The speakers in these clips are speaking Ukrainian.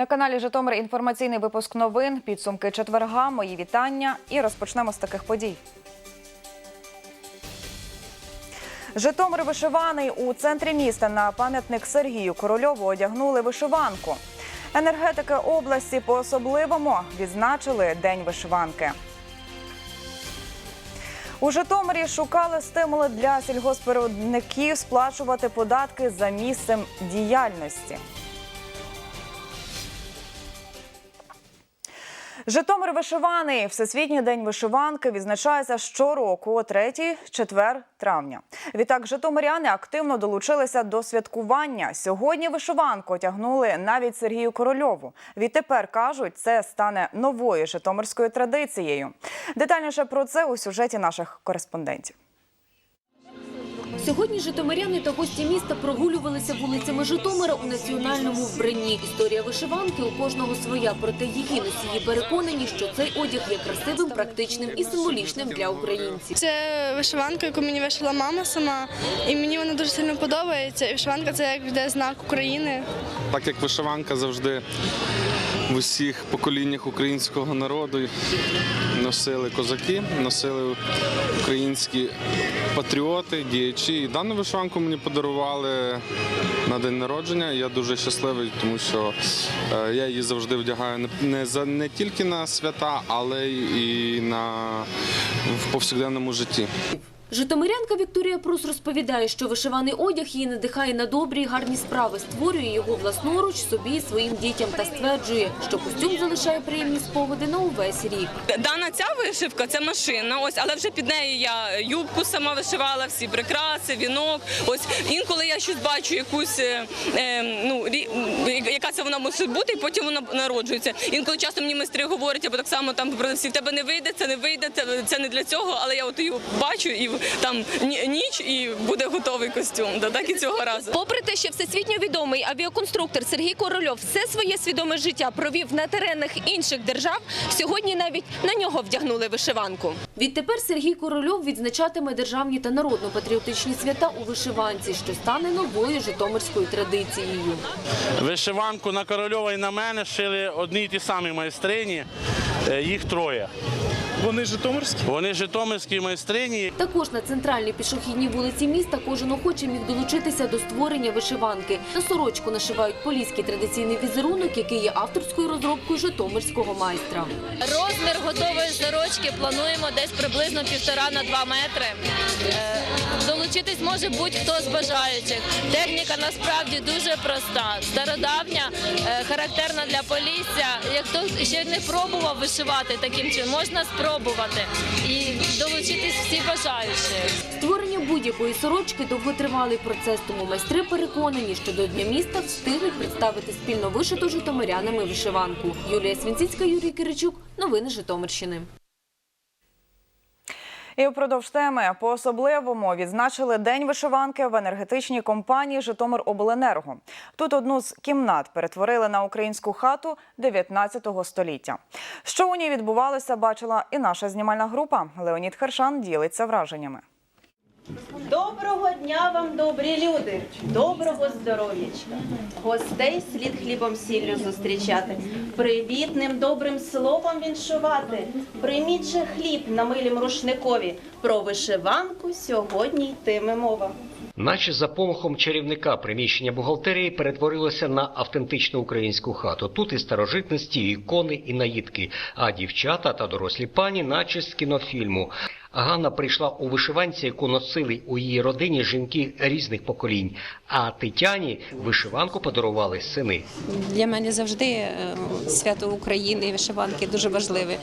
На каналі Житомир інформаційний випуск новин. Підсумки четверга. Мої вітання. І розпочнемо з таких подій. Житомир вишиваний у центрі міста на пам'ятник Сергію Корольову одягнули вишиванку. Енергетики області по-особливому відзначили День вишиванки. У Житомирі шукали стимули для сільгоспвиробників сплачувати податки за місцем діяльності. Житомир вишиваний. Всесвітній день вишиванки відзначається щороку о 3 четвер травня. Відтак, житомиряни активно долучилися до святкування. Сьогодні вишиванку тягнули навіть Сергію Корольову. Відтепер кажуть, це стане новою житомирською традицією. Детальніше про це у сюжеті наших кореспондентів. Сьогодні житомиряни та гості міста прогулювалися вулицями Житомира у національному вбранні. Історія вишиванки у кожного своя, проте її носії переконані, що цей одяг є красивим, практичним і символічним для українців. Це вишиванка, яку мені вишила мама сама, і мені вона дуже сильно подобається. І вишиванка це як буде знак України. Так як вишиванка завжди в усіх поколіннях українського народу носили козаки, носили українські патріоти, діячі. І дану вишиванку мені подарували на день народження. Я дуже щасливий, тому що е, я її завжди вдягаю не- не за не тільки на свята, але й на в повсякденному житті. Житомирянка Вікторія Прус розповідає, що вишиваний одяг її надихає на добрі й гарні справи, створює його власноруч собі і своїм дітям та стверджує, що костюм залишає приємні спогади на увесь рік. Дана ця вишивка це машина. Ось, але вже під нею я юбку сама вишивала, всі прикраси, вінок. Ось інколи я щось бачу, якусь е, е, ну яка це вона може бути, і потім вона народжується. Інколи часто мені майстри говорять, або так само там продавці, в тебе не вийде, це не вийде, це, це не для цього. Але я от її бачу і там ніч, і буде готовий костюм. Да, так і цього разу. Попри те, що всесвітньо відомий авіаконструктор Сергій Корольов все своє свідоме життя провів на теренах інших держав, сьогодні навіть на нього вдягнули вишиванку. Відтепер Сергій Корольов відзначатиме державні та народно-патріотичні свята у вишиванці, що стане новою житомирською традицією. Вишиванку на Корольова і на мене шили одні й ті самі майстрині, е, їх троє. Вони житомирські? Вони житомирські майстрині. Також на центральній пішохідній вулиці міста кожен охоче міг долучитися до створення вишиванки. На сорочку нашивають поліський традиційний візерунок, який є авторською розробкою житомирського майстра. Розмір готової сорочки плануємо десь приблизно півтора на два метри. Долучитись може будь-хто з бажаючих. Техніка насправді дуже проста, стародавня, е, характерна для полісся. Як хто ще не пробував вишивати таким чином, можна спробувати і долучитись всі бажаючі. Створення будь-якої сорочки довготривалий процес, тому майстри переконані, що до Дня міста встигнуть представити спільно вишиту житомирянами вишиванку. Юлія Свінціцька, Юрій Киричук. Новини Житомирщини. І впродовж теми по-особливому відзначили День вишиванки в енергетичній компанії Житомиробленерго. Тут одну з кімнат перетворили на українську хату 19 століття. Що у ній відбувалося, бачила і наша знімальна група. Леонід Хершан ділиться враженнями. Доброго дня вам, добрі люди! Доброго здоров'ячка! Гостей слід хлібом сіллю зустрічати, привітним добрим словом віншувати. Прийміть же хліб на милім рушникові. Про вишиванку сьогодні йтиме мова. Наче за помахом чарівника приміщення бухгалтерії перетворилося на автентичну українську хату. Тут і старожитності, і ікони, і наїдки. А дівчата та дорослі пані, наче з кінофільму. Ганна прийшла у вишиванці, яку носили у її родині жінки різних поколінь. А Тетяні вишиванку подарували сини. Для мене завжди е, свято України і вишиванки дуже важливе.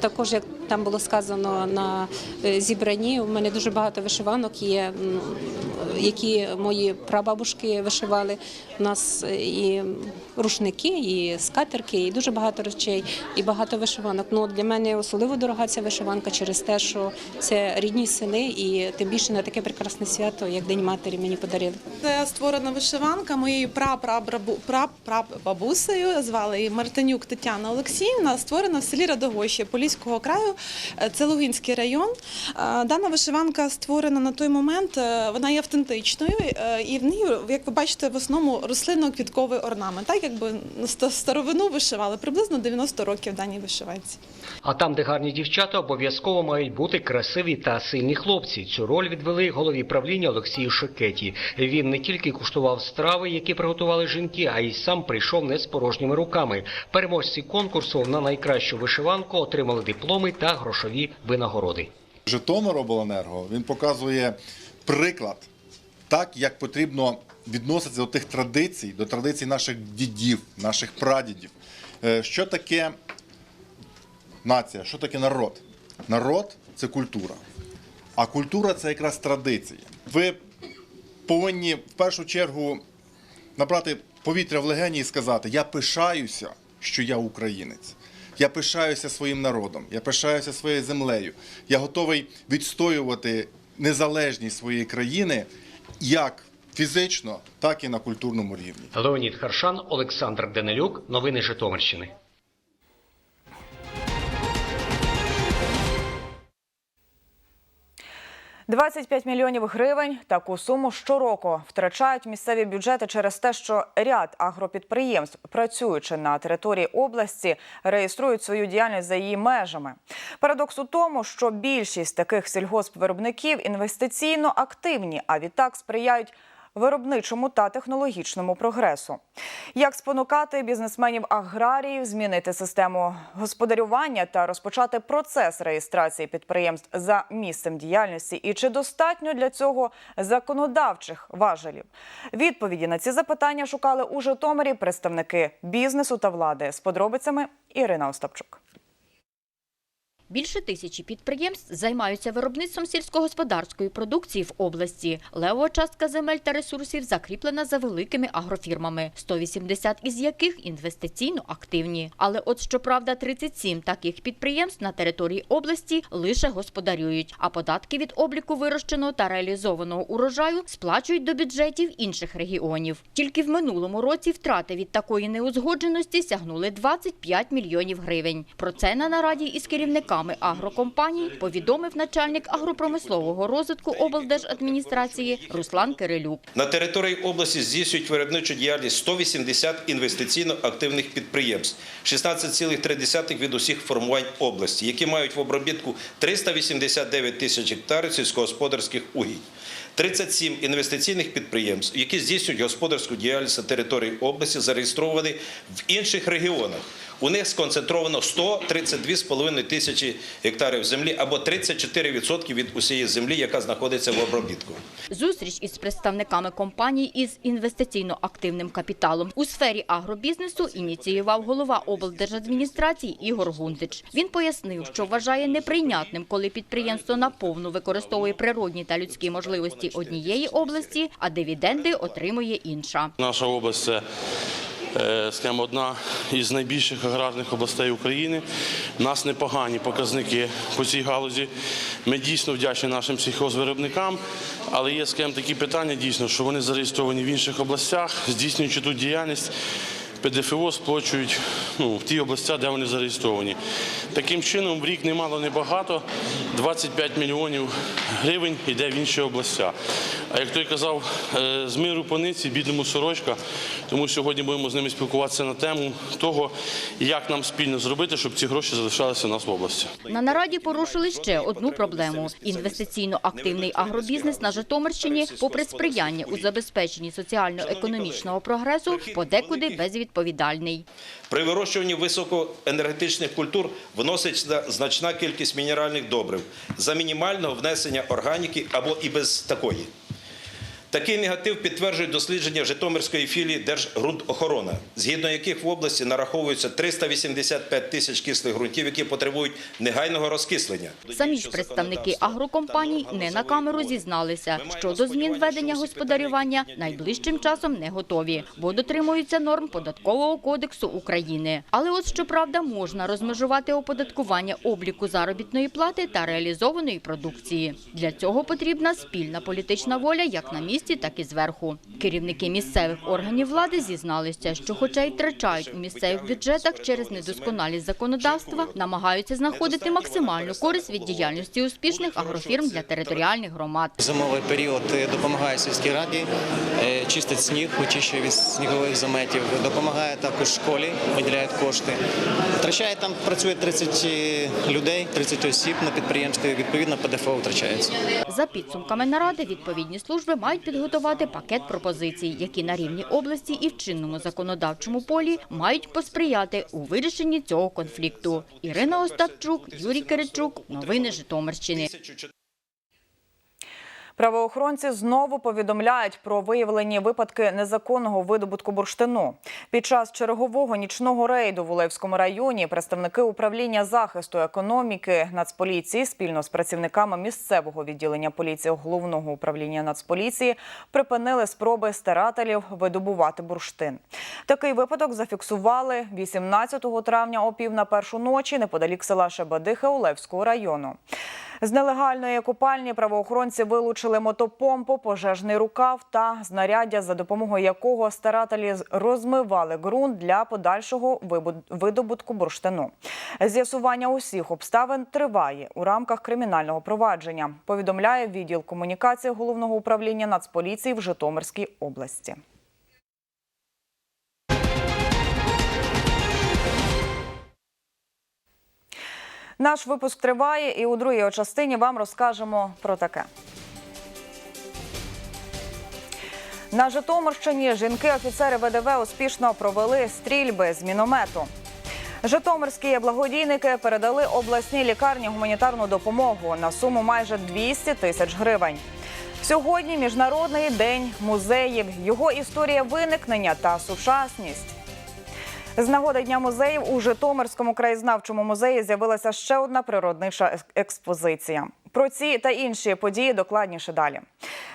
Також, як там було сказано на е, зібранні, у мене дуже багато вишиванок є, які мої прабабушки вишивали. У нас е, і рушники, і скатерки, і дуже багато речей, і багато вишиванок. Ну, для мене особливо дорога ця вишиванка через те, що це рідні сини, і тим більше на таке прекрасне свято, як День матері, мені подарили. Це створена вишиванка моєю прапрабабусею, звали її Мартинюк Тетяна Олексіївна, створена в селі Радогощі Поліського краю, Е, це Лугинський район. Е, Дана вишиванка створена на той момент, е, вона є автентичною, і в ній, як ви бачите, в основному рослинно-квітковий орнамент. Так якби ст- старовину вишивали, приблизно 90 років даній вишиванці. А там, де гарні дівчата, обов'язково мають бути красиві та сильні хлопці. Цю роль відвели голові правління Олексію Шикеті. Він не тільки куштував страви, які приготували жінки, а й сам прийшов не з порожніми руками. Переможці конкурсу на найкращу вишиванку отримали дипломи та грошові винагороди. Житомир обленерго він показує приклад, так як потрібно відноситися до тих традицій, до традицій наших дідів, наших прадідів. Е, Що таке нація, що таке народ? Народ це культура. А культура це якраз традиції. Ви повинні в першу чергу набрати повітря в легені і сказати: Я пишаюся, що я українець. Я пишаюся своїм народом, я пишаюся своєю землею. Я готовий відстоювати незалежність своєї країни як фізично, так і на культурному рівні. Леонід Харшан, Олександр Денелюк. Новини Житомирщини. – 25 мільйонів гривень таку суму щороку втрачають місцеві бюджети через те, що ряд агропідприємств, працюючи на території області, реєструють свою діяльність за її межами. Парадокс у тому, що більшість таких сільгоспвиробників інвестиційно активні, а відтак сприяють виробничому та технологічному прогресу. Як спонукати бізнесменів аграріїв змінити систему господарювання та розпочати процес реєстрації підприємств за місцем діяльності, і чи достатньо для цього законодавчих важелів? Відповіді на ці запитання шукали у Житомирі представники бізнесу та влади. З подробицями Ірина Остапчук. Більше тисячі підприємств займаються виробництвом сільськогосподарської продукції в області. Левова частка земель та ресурсів закріплена за великими агрофірмами, 180 із яких інвестиційно активні. Але от щоправда, 37 таких підприємств на території області лише господарюють, а податки від обліку вирощеного та реалізованого урожаю сплачують до бюджетів інших регіонів. Тільки в минулому році втрати від такої неузгодженості сягнули 25 мільйонів гривень. Про це на нараді із керівниками агрокомпаній повідомив начальник агропромислового розвитку облдержадміністрації Руслан Кирилюк. На території області здійснюють виробничу діяльність 180 інвестиційно активних підприємств, 16,3 від усіх формувань області, які мають в обробітку 389 тисяч гектарів сільськогосподарських угідь. 37 інвестиційних підприємств, які здійснюють господарську діяльність на території області, зареєстровані в інших регіонах. У них сконцентровано 132,5 тисячі гектарів землі або 34% від усієї землі, яка знаходиться в обробітку. Зустріч із представниками компаній із інвестиційно активним капіталом у сфері агробізнесу ініціював голова облдержадміністрації Ігор Гундич. Він пояснив, що вважає неприйнятним, коли підприємство наповну використовує природні та людські можливості однієї області, а дивіденди отримує інша. Наша область це скажімо, одна із найбільших аграрних областей України. У нас непогані показники по цій галузі. Ми дійсно вдячні нашим сільхозвиробникам, але є скажімо, такі питання дійсно, що вони зареєстровані в інших областях, здійснюючи тут діяльність. ПДФО сплачують ну, в ті області, де вони зареєстровані. Таким чином, в рік немало небагато, 25 мільйонів гривень йде в інші області. А як той казав, е, з миру пониці, бідному сорочка, тому сьогодні будемо з ними спілкуватися на тему того, як нам спільно зробити, щоб ці гроші залишалися у нас в області. На нараді порушили ще одну проблему: інвестиційно активний агробізнес на Житомирщині, попри сприяння у забезпеченні соціально-економічного прогресу, подекуди безвідповідальний. При вирощуванні високоенергетичних культур вноситься значна кількість мінеральних добрив за мінімального внесення органіки або і без такої. Такий негатив підтверджують дослідження Житомирської філії Держґрунтохорона, згідно яких в області нараховується 385 тисяч кислих ґрунтів, які потребують негайного розкислення. Самі ж представники агрокомпаній не на камеру зізналися, що до змін ведення господарювання найближчим часом не готові, бо дотримуються норм податкового кодексу України. Але от щоправда можна розмежувати оподаткування обліку заробітної плати та реалізованої продукції. Для цього потрібна спільна політична воля як на місці, так і зверху. Керівники місцевих органів влади зізналися, що, хоча й втрачають у місцевих бюджетах через недосконалість законодавства, намагаються знаходити максимальну користь від діяльності успішних агрофірм для територіальних громад. Зимовий період е, допомагає сільській раді, е, чистить сніг, очищує від снігових заметів, допомагає також школі, виділяють кошти. Втрачає там, працює 30 людей, 30 осіб на підприємстві, відповідно ПДФО втрачається. За підсумками наради, відповідні служби мають підготувати пакет пропозицій, які на рівні області і в чинному законодавчому полі мають посприяти у вирішенні цього конфлікту. Ірина Остапчук, Юрій Киричук. Новини Житомирщини. Правоохоронці знову повідомляють про виявлені випадки незаконного видобутку бурштину. Під час чергового нічного рейду в Улевському районі представники управління захисту економіки Нацполіції спільно з працівниками місцевого відділення поліції головного управління Нацполіції припинили спроби старателів видобувати бурштин. Такий випадок зафіксували 18 травня о пів на першу ночі неподалік села Шебадиха Улевського району. З нелегальної копальні правоохоронці вилучили мотопомпу, пожежний рукав та знаряддя, за допомогою якого старателі розмивали ґрунт для подальшого видобутку бурштину. З'ясування усіх обставин триває у рамках кримінального провадження. Повідомляє відділ комунікації головного управління Нацполіції в Житомирській області. Наш випуск триває, і у другій частині вам розкажемо про таке. На Житомирщині жінки-офіцери ВДВ успішно провели стрільби з міномету. Житомирські благодійники передали обласній лікарні гуманітарну допомогу на суму майже 200 тисяч гривень. Сьогодні міжнародний день музеїв, його історія виникнення та сучасність. З нагоди дня музеїв у Житомирському краєзнавчому музеї з'явилася ще одна природнича експозиція. Про ці та інші події докладніше далі.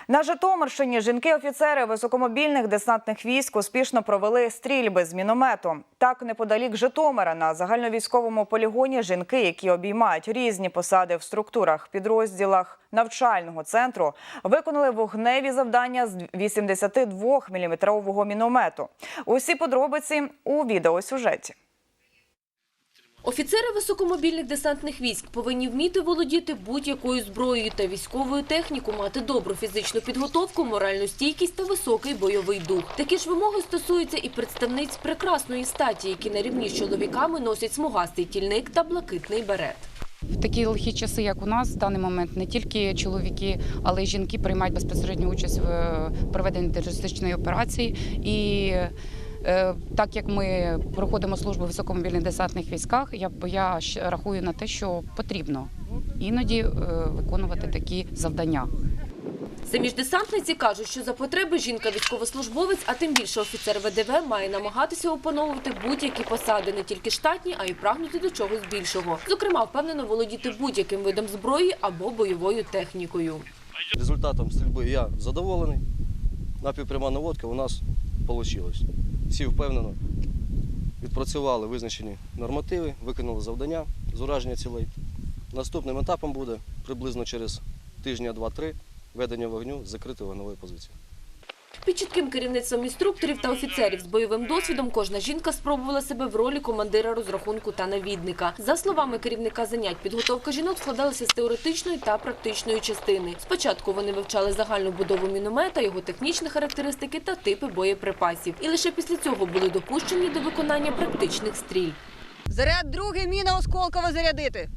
На Житомирщині жінки-офіцери високомобільних десантних військ успішно провели стрільби з міномету. Так, неподалік Житомира на загальновійськовому полігоні жінки, які обіймають різні посади в структурах, підрозділах навчального центру, виконали вогневі завдання з 82-мм міномету. Усі подробиці у відеосюжеті. Офіцери високомобільних десантних військ повинні вміти володіти будь-якою зброєю та військовою техніку, мати добру фізичну підготовку, моральну стійкість та високий бойовий дух. Такі ж вимоги стосуються і представниць прекрасної статі, які на рівні з чоловіками носять смугастий тільник та блакитний берет. В такі лихі часи, як у нас, в даний момент не тільки чоловіки, але й жінки приймають безпосередню участь в проведенні терористичної операції. І так як ми проходимо службу в високомобільних десантних військах, я, я ще рахую на те, що потрібно іноді е, виконувати такі завдання. Самі ж десантниці кажуть, що за потреби жінка військовослужбовець, а тим більше офіцер ВДВ має намагатися опановувати будь-які посади, не тільки штатні, а й прагнути до чогось більшого. Зокрема, впевнено володіти будь-яким видом зброї або бойовою технікою. Результатом стрільби я задоволений. Напівпряма наводка у нас вийшло. Всі впевнено відпрацювали визначені нормативи, виконали завдання з ураження цілей. Наступним етапом буде приблизно через тижня два-три ведення вогню з закритої вогневої позиції. Під чітким керівництвом інструкторів та офіцерів з бойовим досвідом кожна жінка спробувала себе в ролі командира розрахунку та навідника. За словами керівника занять, підготовка жінок складалася з теоретичної та практичної частини. Спочатку вони вивчали загальну будову міномета, його технічні характеристики та типи боєприпасів. І лише після цього були допущені до виконання практичних стріль. Заряд другий, міна осколково зарядити.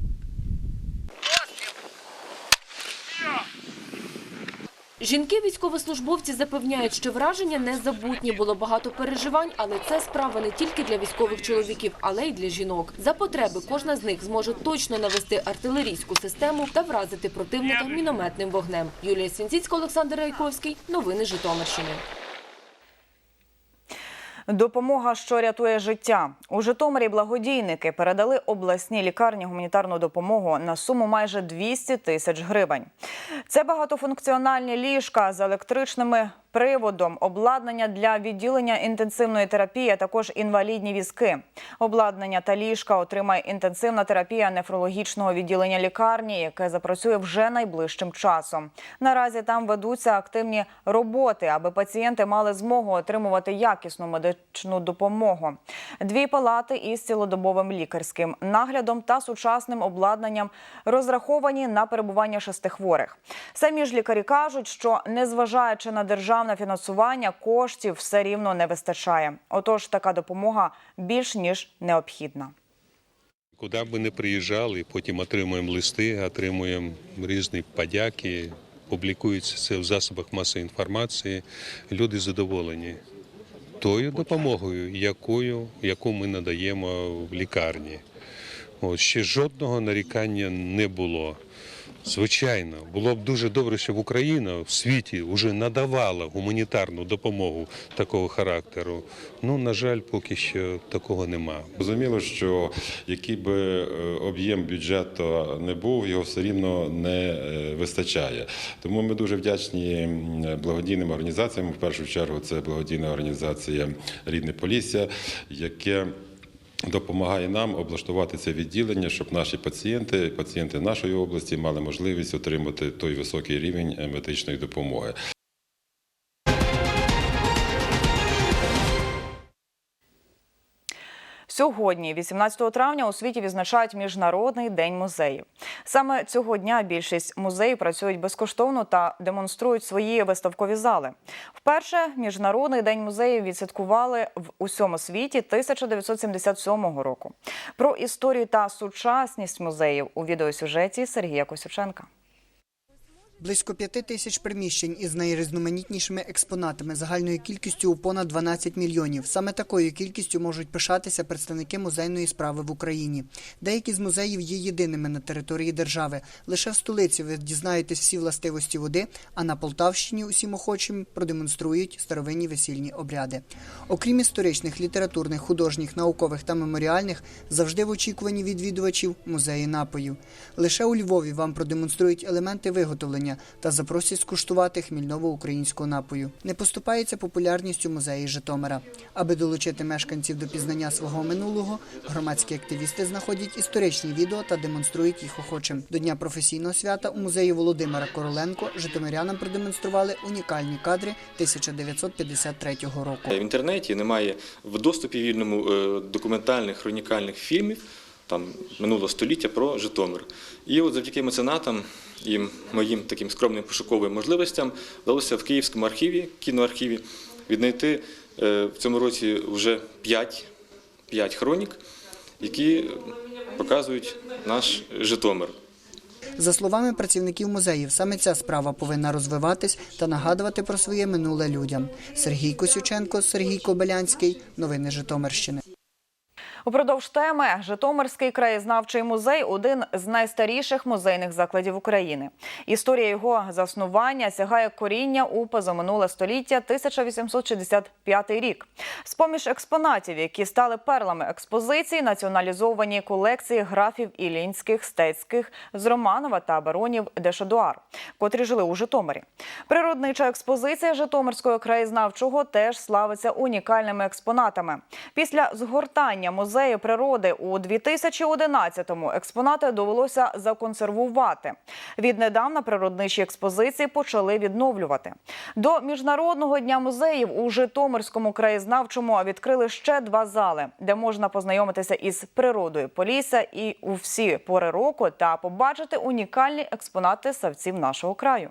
Жінки-військовослужбовці запевняють, що враження незабутні. Було багато переживань, але це справа не тільки для військових чоловіків, але й для жінок. За потреби кожна з них зможе точно навести артилерійську систему та вразити противника мінометним вогнем. Юлія Свінціцька, Олександр Райковський. Новини Житомирщини. Допомога, що рятує життя. У Житомирі благодійники передали обласній лікарні гуманітарну допомогу на суму майже 200 тисяч гривень. Це багатофункціональні ліжка з електричними приводом, обладнання для відділення інтенсивної терапії, а також інвалідні візки. Обладнання та ліжка отримає інтенсивна терапія нефрологічного відділення лікарні, яке запрацює вже найближчим часом. Наразі там ведуться активні роботи, аби пацієнти мали змогу отримувати якісну медичну допомогу. Дві палати із цілодобовим лікарським наглядом та сучасним обладнанням розраховані на перебування шести хворих. Самі ж лікарі кажуть, що незважаючи на державне фінансування, коштів все рівно не вистачає. Отож, така допомога більш ніж необхідна. Куди б ми не приїжджали, потім отримуємо листи, отримуємо різні подяки, публікується це в засобах масової інформації. Люди задоволені тою допомогою, якою, яку ми надаємо в лікарні. От, ще жодного нарікання не було. Звичайно, було б дуже добре, щоб Україна в світі вже надавала гуманітарну допомогу такого характеру. Ну, на жаль, поки що такого нема. Зрозуміло, що який би е, об'єм бюджету не був, його все рівно не е, вистачає. Тому ми дуже вдячні благодійним організаціям. В першу чергу це благодійна організація Рідне Полісся, яке допомагає нам облаштувати це відділення, щоб наші пацієнти, пацієнти нашої області, мали можливість отримати той високий рівень е, медичної допомоги. Сьогодні, 18 травня, у світі відзначають Міжнародний день музеїв. Саме цього дня більшість музеїв працюють безкоштовно та демонструють свої виставкові зали. Вперше Міжнародний день музеїв відсвяткували в усьому світі 1977 року. Про історію та сучасність музеїв у відеосюжеті Сергія Косюченка. Близько п'яти тисяч приміщень із найрізноманітнішими експонатами загальною кількістю у понад 12 мільйонів. Саме такою кількістю можуть пишатися представники музейної справи в Україні. Деякі з музеїв є єдиними на території держави. Лише в столиці ви дізнаєтесь всі властивості води, а на Полтавщині усім охочим продемонструють старовинні весільні обряди. Окрім історичних, літературних, художніх, наукових та меморіальних, завжди в очікуванні відвідувачів музеї напоїв. Лише у Львові вам продемонструють елементи виготовлення та запросять скуштувати хмільново-українського напою. Не поступається популярністю музеї Житомира. Аби долучити мешканців до пізнання свого минулого, громадські активісти знаходять історичні відео та демонструють їх охочим. До Дня професійного свята у музеї Володимира Короленко житомирянам продемонстрували унікальні кадри 1953 року. В інтернеті немає в доступі вільному е, документальних хронікальних фільмів там минулого століття про Житомир. І от завдяки меценатам і моїм таким скромним пошуковим можливостям вдалося в Київському архіві, кіноархіві, віднайти е, в цьому році вже 5, 5 хронік, які показують наш Житомир. За словами працівників музеїв, саме ця справа повинна розвиватись та нагадувати про своє минуле людям. Сергій Косюченко, Сергій Кобилянський. Новини Житомирщини. Упродовж теми Житомирський краєзнавчий музей один з найстаріших музейних закладів України. Історія його заснування сягає коріння у позаминуле століття 1865 рік. З поміж експонатів, які стали перлами експозиції, націоналізовані колекції графів ілінських, стецьких з Романова та баронів де Шадуар, котрі жили у Житомирі. Природнича експозиція Житомирського краєзнавчого теж славиться унікальними експонатами. Після згортання музею природи у 2011-му експонати довелося законсервувати. Віднедавна природничі експозиції почали відновлювати. До міжнародного дня музеїв у Житомирському краєзнавчому відкрили ще два зали, де можна познайомитися із природою Полісся і у всі пори року та побачити унікальні експонати савців нашого краю.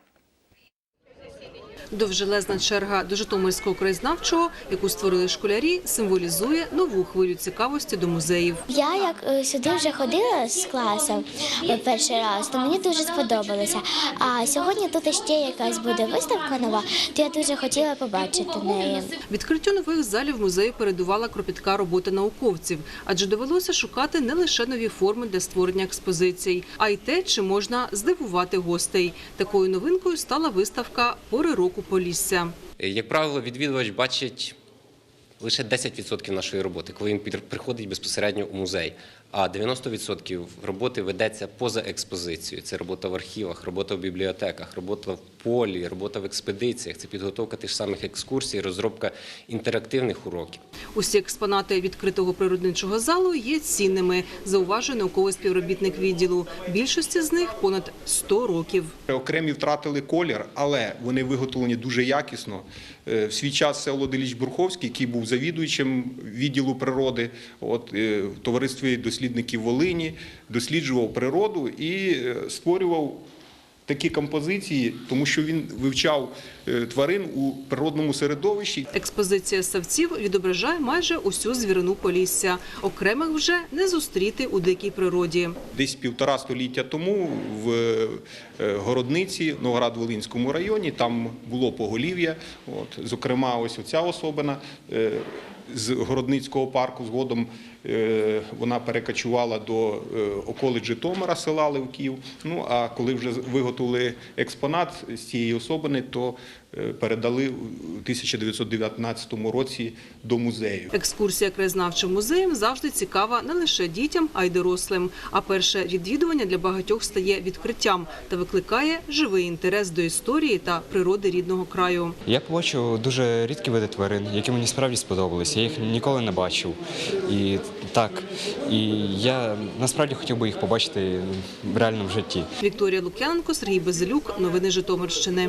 Довжелезна черга до Житомирського краєзнавчого, яку створили школярі, символізує нову хвилю цікавості до музеїв. Я як е, сюди вже ходила з класом е, перший раз, то мені дуже сподобалося. А сьогодні тут ще якась буде виставка нова, то я дуже хотіла побачити неї. Відкриттю нових залів музею передувала кропітка робота науковців, адже довелося шукати не лише нові форми для створення експозицій, а й те, чи можна здивувати гостей. Такою новинкою стала виставка Пори року Полісся. Як правило, відвідувач бачить лише 10% нашої роботи, коли він приходить безпосередньо у музей. А 90% роботи ведеться поза експозицією. Це робота в архівах, робота в бібліотеках, робота в полі, робота в експедиціях. Це підготовка тих самих екскурсій, розробка інтерактивних уроків. Усі експонати відкритого природничого залу є цінними, зауважує науковий співробітник відділу. Більшості з них понад 100 років. Окремі втратили колір, але вони виготовлені дуже якісно. Е, В свій час це Володимир Бурховський, який був завідуючим відділу природи, от, е, в товаристві дослідників Волині, досліджував природу і е, створював такі композиції, тому що він вивчав е, тварин у природному середовищі. Експозиція савців відображає майже усю звірину Полісся. Окремих вже не зустріти у дикій природі. Десь півтора століття тому в е, Городниці, Новоград-Волинському районі, там було поголів'я. От, зокрема, ось оця особина е, з Городницького парку. Згодом вона перекочувала до е, околиць Житомира, села Левків. Ну а коли вже виготовили експонат з цієї особини, то е, передали у 1919 році до музею. Екскурсія краєзнавчим музеєм завжди цікава не лише дітям, а й дорослим. А перше відвідування для багатьох стає відкриттям та викликає живий інтерес до історії та природи рідного краю. Я побачив дуже рідкі види тварин, які мені справді сподобалися. Я їх ніколи не бачив. І так, і я насправді хотів би їх побачити в реальному житті. Вікторія Лук'яненко, Сергій Безелюк. Новини Житомирщини.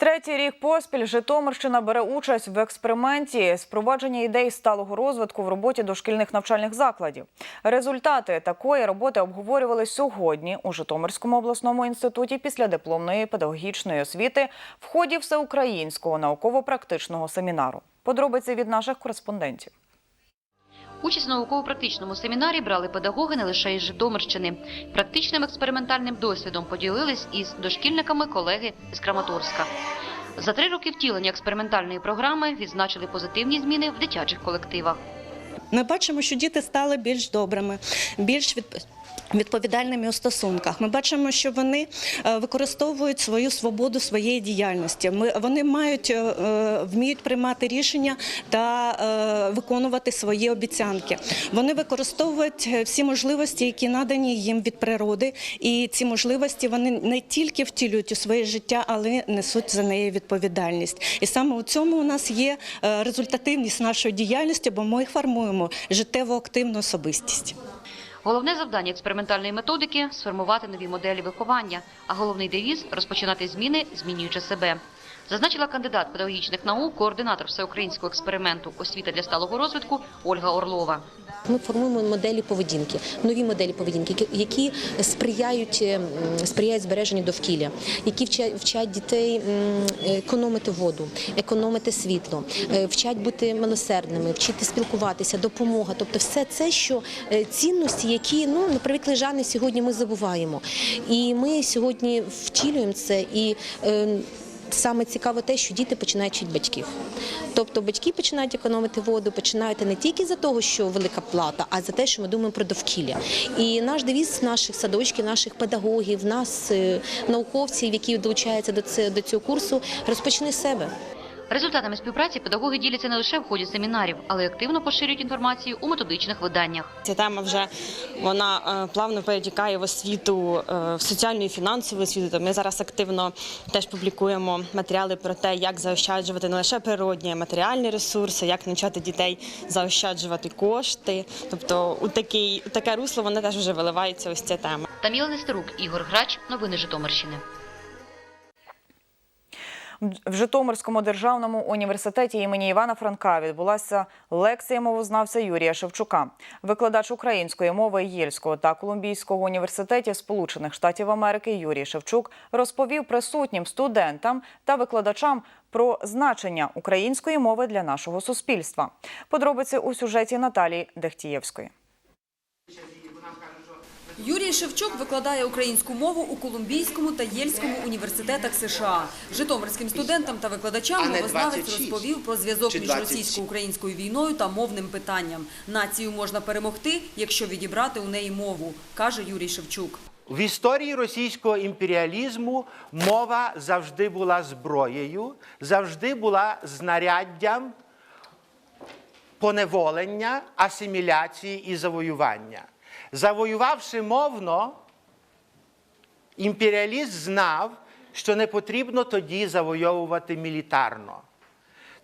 Третій рік поспіль Житомирщина бере участь в експерименті з провадження ідей сталого розвитку в роботі дошкільних навчальних закладів. Результати такої роботи обговорювали сьогодні у Житомирському обласному інституті після дипломної педагогічної освіти в ході всеукраїнського науково-практичного семінару. Подробиці від наших кореспондентів. Участь в науково-практичному семінарі брали педагоги не лише із Житомирщини. Практичним експериментальним досвідом поділились із дошкільниками колеги з Краматорська. За три роки втілення експериментальної програми відзначили позитивні зміни в дитячих колективах. Ми бачимо, що діти стали більш добрими, більш від- відповідальними у стосунках. Ми бачимо, що вони е, використовують свою свободу своєї діяльності. Ми, вони мають, е, е, вміють приймати рішення та виконувати свої обіцянки. Вони використовують всі можливості, які надані їм від природи, і ці можливості вони не тільки втілюють у своє життя, але несуть за неї відповідальність. І саме у цьому у нас є результативність нашої діяльності, бо ми формуємо життєво активну особистість. Головне завдання експериментальної методики сформувати нові моделі виховання, а головний девіз розпочинати зміни, змінюючи себе. Зазначила кандидат педагогічних наук, координатор всеукраїнського експерименту освіта для сталого розвитку Ольга Орлова. Ми формуємо моделі поведінки, нові моделі поведінки, які- сприяють, ем, сприяють збереженню довкілля, які вчать, дітей економити воду, економити світло, е, вчать бути милосердними, вчити спілкуватися, допомога. Тобто, все це, що е, цінності, які ну на превеликий сьогодні ми забуваємо. І ми сьогодні втілюємо це і. Саме цікаве те, що діти починають вчити батьків. Тобто батьки починають економити воду, починають не тільки за того, що велика плата, а за те, що ми думаємо про довкілля. І наш девіз наших садочків, наших педагогів, нас, е, науковців, які долучаються до цього курсу, розпочни з себе. Результатами співпраці педагоги діляться не лише в ході семінарів, але й активно поширюють інформацію у методичних виданнях. Ця тема вже вона е, плавно перетікає в освіту, е, в соціальну і фінансову освіту. Ми зараз активно теж публікуємо матеріали про те, як заощаджувати не лише природні, а матеріальні ресурси, як навчати дітей заощаджувати кошти. Тобто у такий у таке русло вона теж вже виливається ось ця тема. Таміла Нестерук, Ігор Грач. Новини Житомирщини. В Житомирському державному університеті імені Івана Франка відбулася лекція мовознавця Юрія Шевчука. Викладач української мови Єльського та Колумбійського університетів Сполучених Штатів Америки Юрій Шевчук розповів присутнім студентам та викладачам про значення української мови для нашого суспільства. Подробиці у сюжеті Наталії Дехтієвської. Юрій Шевчук викладає українську мову у Колумбійському та Єльському університетах США. Житомирським студентам та викладачам мовознавець розповів про зв'язок між російсько-українською війною та мовним питанням. Націю можна перемогти, якщо відібрати у неї мову, каже Юрій Шевчук. В історії російського імперіалізму мова завжди була зброєю, завжди була знаряддям поневолення, асиміляції і завоювання. Завоювавши мовно, імперіаліст знав, що не потрібно тоді завойовувати мілітарно.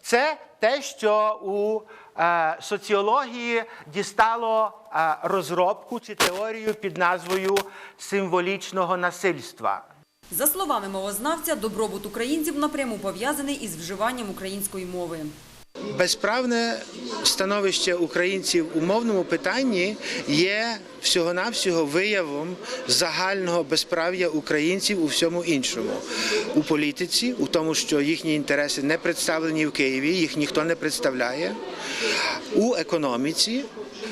Це те, що у е, соціології дістало е, розробку чи теорію під назвою символічного насильства. За словами мовознавця, добробут українців напряму пов'язаний із вживанням української мови. Безправне становище українців у мовному питанні є всього-навсього виявом загального безправ'я українців у всьому іншому. У політиці, у тому, що їхні інтереси не представлені в Києві, їх ніхто не представляє, у економіці,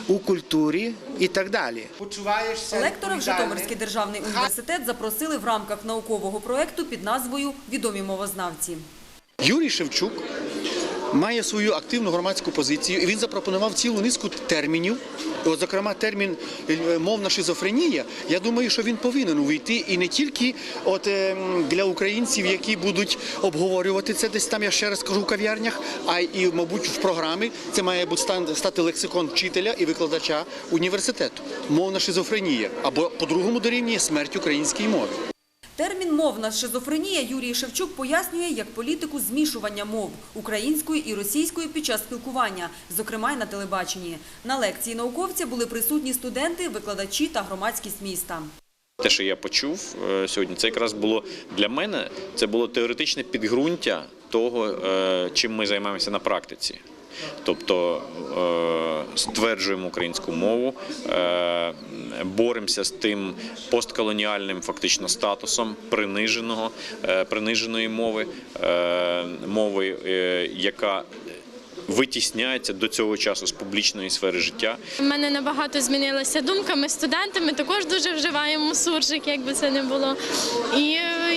у культурі і так далі. Почуваєшся Лектора в Житомирський державний університет запросили в рамках наукового проєкту під назвою Відомі мовознавці. Юрій Шевчук має свою активну громадську позицію, і він запропонував цілу низку термінів. От, зокрема, термін е, мовна шизофренія. Я думаю, що він повинен увійти і не тільки от ем, для українців, які будуть обговорювати це десь там, я ще раз кажу, в кав'ярнях, а і, мабуть, в програмі це має бути стати лексикон вчителя і викладача університету. Мовна шизофренія або по-другому дорівнює смерть українській мові. Термін мовна шизофренія Юрій Шевчук пояснює як політику змішування мов української і російської під час спілкування, зокрема й на телебаченні. На лекції науковця були присутні студенти, викладачі та громадськість міста. Те, що я почув е, сьогодні, це якраз було для мене це було теоретичне підґрунтя того, е, чим ми займаємося на практиці. Тобто е, стверджуємо українську мову, е, боремося з тим постколоніальним фактично статусом приниженого, е, приниженої мови, мови, яка витісняється до цього часу з публічної сфери життя. У мене набагато змінилася думка. Ми студенти, ми також дуже вживаємо суржик, як би це не було. І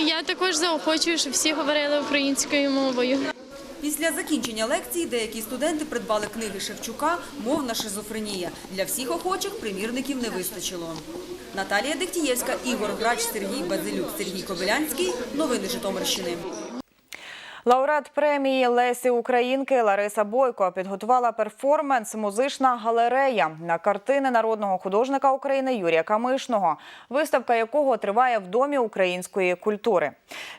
я також заохочую, щоб всі говорили українською мовою. Після закінчення лекції деякі студенти придбали книги Шевчука Мовна шизофренія. Для всіх охочих примірників не вистачило. Наталія Дегтієвська, Ігор Грач, Сергій Базилюк, Сергій Кобилянський. Новини Житомирщини. Лауреат премії Лесі Українки Лариса Бойко підготувала перформанс Музична галерея на картини народного художника України Юрія Камишного, виставка якого триває в домі української культури.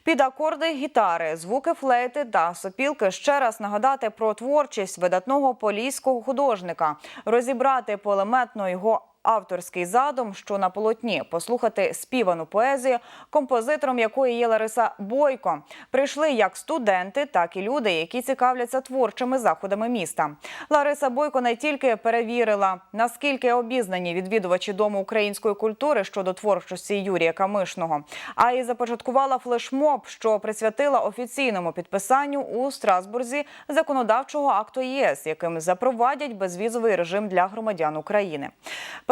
Під акорди гітари, звуки флейти та сопілки ще раз нагадати про творчість видатного поліського художника, розібрати поелементно його авторський задум, що на полотні послухати співану поезію, композитором якої є Лариса Бойко. Прийшли як студенти, так і люди, які цікавляться творчими заходами міста. Лариса Бойко не тільки перевірила, наскільки обізнані відвідувачі дому української культури щодо творчості Юрія Камишного, а й започаткувала флешмоб, що присвятила офіційному підписанню у Страсбурзі законодавчого акту ЄС, яким запровадять безвізовий режим для громадян України.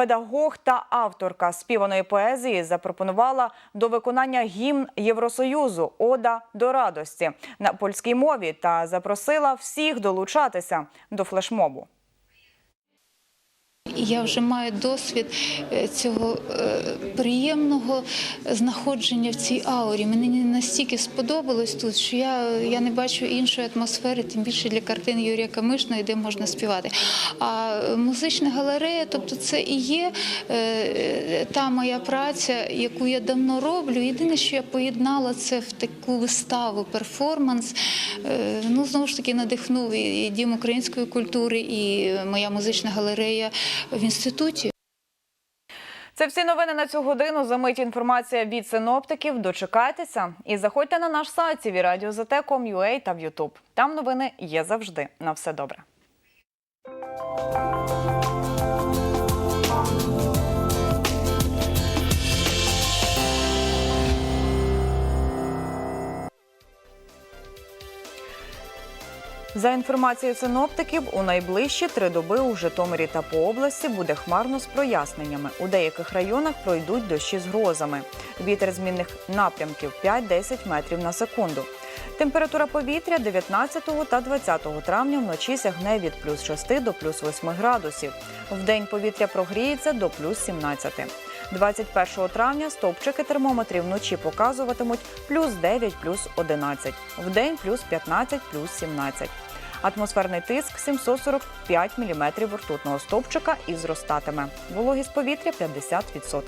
Педагог та авторка співаної поезії запропонувала до виконання гімн Євросоюзу Ода до радості на польській мові та запросила всіх долучатися до флешмобу. Я вже маю досвід е, цього е, приємного знаходження в цій аурі. Мені настільки сподобалось тут, що я, я не бачу іншої атмосфери, тим більше для картин Юрія Камишного, де можна співати. А музична галерея, тобто це і є е, та моя праця, яку я давно роблю. Єдине, що я поєднала це в таку виставу, перформанс. Ну, знову ж таки, надихнув і Дім української культури, і моя музична галерея в інституті. Це всі новини на цю годину. Замить інформація від синоптиків. Дочекайтеся і заходьте на наш сайт tvradio.zt.com.ua та в YouTube. Там новини є завжди. На все добре. За інформацією синоптиків, у найближчі три доби у Житомирі та по області буде хмарно з проясненнями. У деяких районах пройдуть дощі з грозами. Вітер змінних напрямків 5-10 метрів на секунду. Температура повітря 19 та 20 травня вночі сягне від плюс 6 до плюс 8 градусів. Вдень повітря прогріється до плюс 17. 21 травня стовпчики термометрів вночі показуватимуть плюс 9, плюс 11. Вдень плюс 15, плюс 17. Атмосферний тиск 745 мм ртутного стовпчика і зростатиме. Вологість повітря 50%.